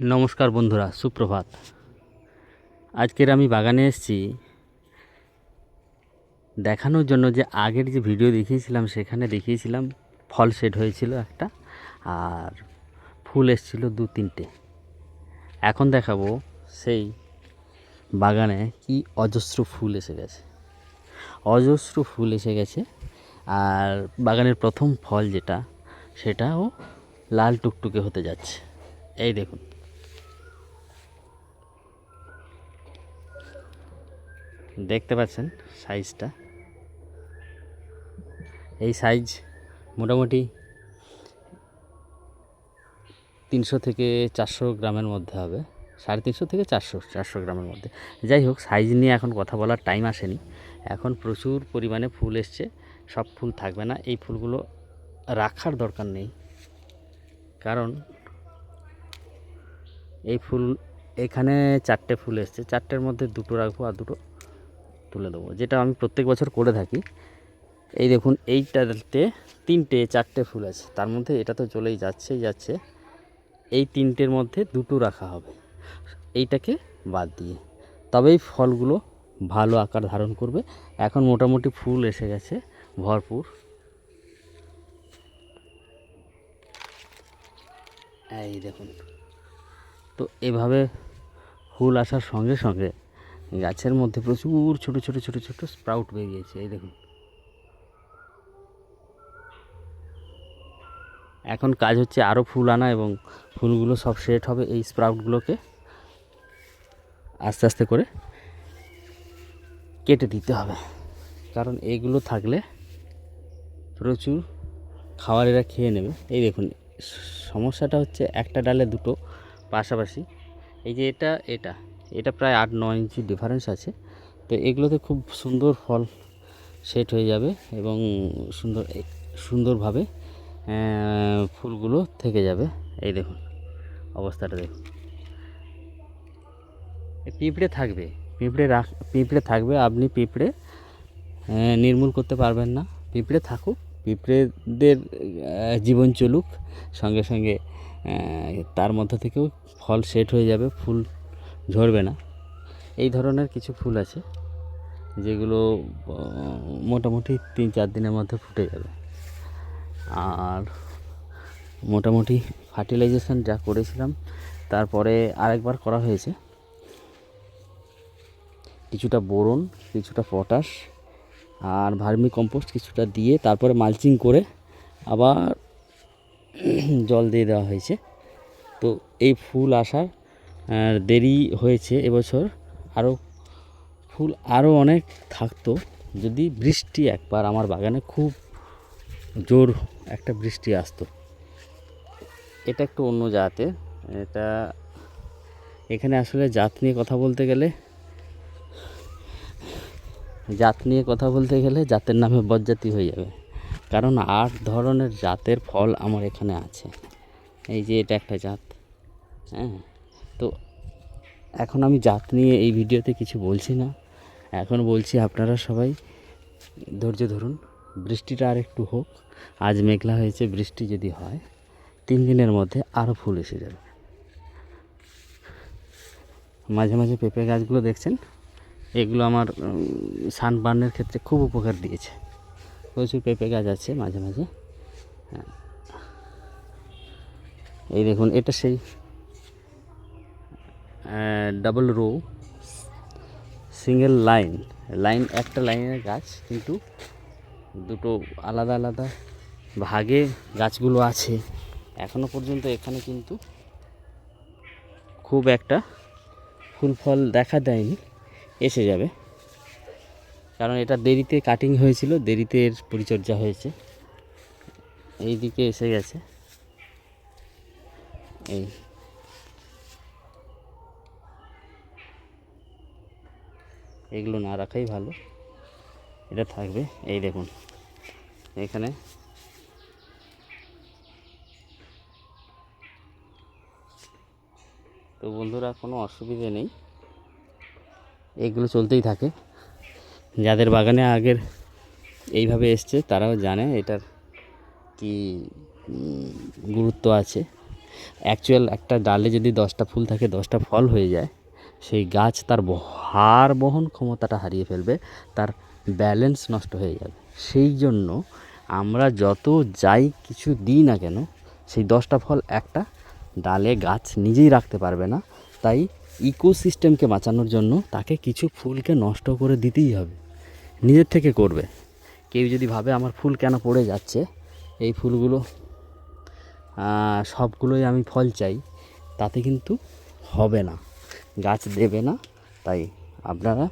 নমস্কার বন্ধুরা, সুপ্রভাত। আজকের আমি বাগানে এসেছি। দেখানোর জন্য যে আগের যে ভিডিও দেখিয়েছিলাম, সেখানে দেখিয়েছিলাম, ফল সেট হয়েছিল একটা, আর ফুল এসেছিল দু তিনটে। এখন দেখাবো সেই বাগানে কি অজস্র ফুল এসে গেছে। অজস্র ফুল এসে গেছে, আর বাগানের প্রথম ফল যেটা, সেটাও লাল টুকটুকে হতে যাচ্ছে। এই দেখুন। দেখতে পাচ্ছেন সাইজটা। এই সাইজ মোটামুটি তিনশো থেকে চারশো গ্রামের মধ্যে হবে। সাড়ে তিনশো থেকে চারশো চারশো গ্রামের মধ্যে। যাই হোক, সাইজ নিয়ে এখন কথা বলার টাইম আসেনি। এখন প্রচুর পরিমাণে ফুল এসছে। সব ফুল থাকবে না। এই ফুলগুলো রাখার দরকার নেই। কারণ এই ফুল, এখানে চারটে ফুল এসছে। চারটের মধ্যে দুটো রাখব আর দুটো তুলে দেবো, যেটা আমি প্রত্যেক বছর করে থাকি। এই দেখুন, এইটাতে তিনটে, চারটে ফুল আছে। তার মধ্যে এটা তো চলেই যাচ্ছেই যাচ্ছে। এই তিনটের মধ্যে দুটো রাখা হবে। এইটাকে বাদ দিয়ে। তবেই ফলগুলো ভালো আকার ধারণ করবে। এখন মোটামুটি ফুল এসে গেছে, ভরপুর। এই দেখুন। তো এভাবে ফুল আসার সঙ্গে সঙ্গে গাছের মধ্যে প্রচুর ছোট ছোট ছোট ছোট স্প্রাউট বেরিয়েছে, এই দেখুন। এখন কাজ হচ্ছে আরও ফুল আনা এবং ফুলগুলো সব সেট হবে এই স্প্রাউটগুলোকে। আস্তে আস্তে করে কেটে দিতে হবে। কারণ এইগুলো থাকলে প্রচুর খাবারেরা খেয়ে নেবে। এই দেখুন, সমস্যাটা হচ্ছে একটা ডালে দুটো পাশাপাশি। এই যে এটা এটা। এটা প্রায় আট, নয় ইঞ্চি ডিফারেন্স আছে। তো এগুলোতে খুব সুন্দর ফল সেট হয়ে যাবে এবং সুন্দর, সুন্দরভাবে ফুলগুলো থেকে যাবে। এই দেখুন, অবস্থাটা দেখুন। পিঁপড়ে থাকবে, পিঁপড়ে রাখ, পিঁপড়ে থাকবে, আপনি পিঁপড়ে নির্মূল করতে পারবেন না। পিঁপড়ে থাকুক, পিঁপড়েদের জীবন চলুক, সঙ্গে সঙ্গে তার মধ্যে থেকেও ফল সেট হয়ে যাবে, ফুল ঝরবে না। এই ধরনের কিছু ফুল আছে, যেগুলো মোটামুটি তিন চার দিনের মধ্যে ফুটে যাবে। আর মোটামুটি ফার্টিলাইজেশন যা করেছিলাম, তারপরে আরেকবার করা হয়েছে। কিছুটা বোরন, কিছুটা পটাশ আর ভার্মি কম্পোস্ট কিছুটা দিয়ে তারপরে মালচিং করে আবার জল দিয়ে দেওয়া হয়েছে। তো এই ফুল আসার দেরি হয়েছে এবছর। আরও ফুল আরও অনেক থাকতো। যদি বৃষ্টি একবার আমার বাগানে খুব জোর একটা বৃষ্টি আসতো। এটা একটু অন্য জাতের এটা এখানে আসলে জাত নিয়ে কথা বলতে গেলে, জাত নিয়ে কথা বলতে গেলে জাতের নামে বজ্জাতি হয়ে যাবে। কারণ আট ধরনের জাতের ফল আমার এখানে আছে। এই যে এটা একটা জাত হ্যাঁ। এখন আমি জাত নিয়ে এই ভিডিওতে কিছু বলছি না। এখন বলছি আপনারা সবাই ধৈর্য ধরুন, বৃষ্টিটা আর একটু হোক। আজ মেঘলা হয়েছে, বৃষ্টি যদি হয়, তিন দিনের মধ্যে আরও ফুল এসে যাবে। মাঝে মাঝে পেঁপে গাছগুলো দেখছেন? এগুলো আমার সান সানবার্নের ক্ষেত্রে খুব উপকার দিয়েছে। প্রচুর পেঁপে গাছ আছে মাঝে মাঝে। হ্যাঁ। এই দেখুন, এটা সেই double row, single line. Line, একটা লাইনের গাছ, কিন্তু দুটো আলাদা আলাদা ভাগে গাছগুলো আছে। এখনও পর্যন্ত এখানে কিন্তু খুব একটা ফুল ফল দেখা দেয়নি, এসে যাবে। কারণ এটা দেরিতে কাটিং হয়েছিল, দেরিতে এর পরিচর্যা হয়েছে। এই দিকে এসে গেছে। এই এগুলো না রাখাই ভালো। এটা থাকবে, এই দেখুন। এখানে তো বন্ধুরা, কোনো অসুবিধে নেই। এগুলো চলতেই থাকে। যাদের বাগানে আগের এইভাবে এসছে, তারাও জানে এটার কি গুরুত্ব আছে। অ্যাকচুয়াল একটা ডালে যদি দশটা ফুল থাকে, দশটা ফল হয়ে যায় সেই গাছ তার হার বহন ক্ষমতাটা হারিয়ে ফেলবে, তার ব্যালেন্স নষ্ট হয়ে যাবে। সেই জন্য আমরা যত যাই কিছু দিই না কেন, সেই দশটা ফল একটা ডালে গাছ নিজেই রাখতে পারবে না। তাই ইকোসিস্টেমকে বাঁচানোর জন্য তাকে কিছু ফুলকে নষ্ট করে দিতেই হবে। নিজের থেকে করবে। কেউ যদি ভাবে আমার ফুল কেন পড়ে যাচ্ছে, এই ফুলগুলো সবগুলোই আমি ফল চাই, তাতে কিন্তু হবে না। গাছ দেবে না, তাই আপনারা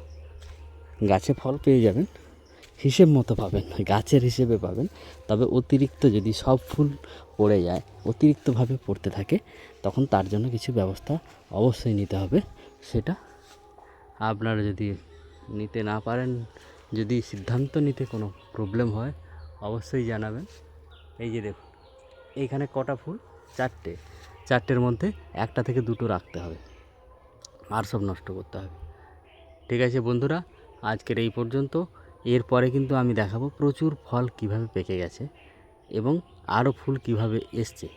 গাছে ফল পেয়ে যাবেন, হিসেব মতো পাবেন গাছের হিসেবে পাবেন। তবে অতিরিক্ত যদি সব ফুল পড়ে যায়, অতিরিক্তভাবে পড়তে থাকে, তখন তার জন্য কিছু ব্যবস্থা অবশ্যই নিতে হবে। সেটা আপনারা যদি নিতে না পারেন, যদি সিদ্ধান্ত নিতে কোনো প্রবলেম হয়, অবশ্যই জানাবেন। এই যে দেখুন এইখানে কটা ফুল? চারটে। চারটের মধ্যে একটা থেকে দুটো রাখতে হবে। আর সব নষ্ট করতে হবে। ঠিক আছে বন্ধুরা, আজকের এই পর্যন্ত। এরপরে কিন্তু আমি দেখাবো প্রচুর ফল কীভাবে পেকে গেছে এবং আরও ফুল কীভাবে এসছে।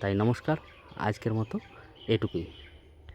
তাই নমস্কার, আজকের মতো এটুকুই।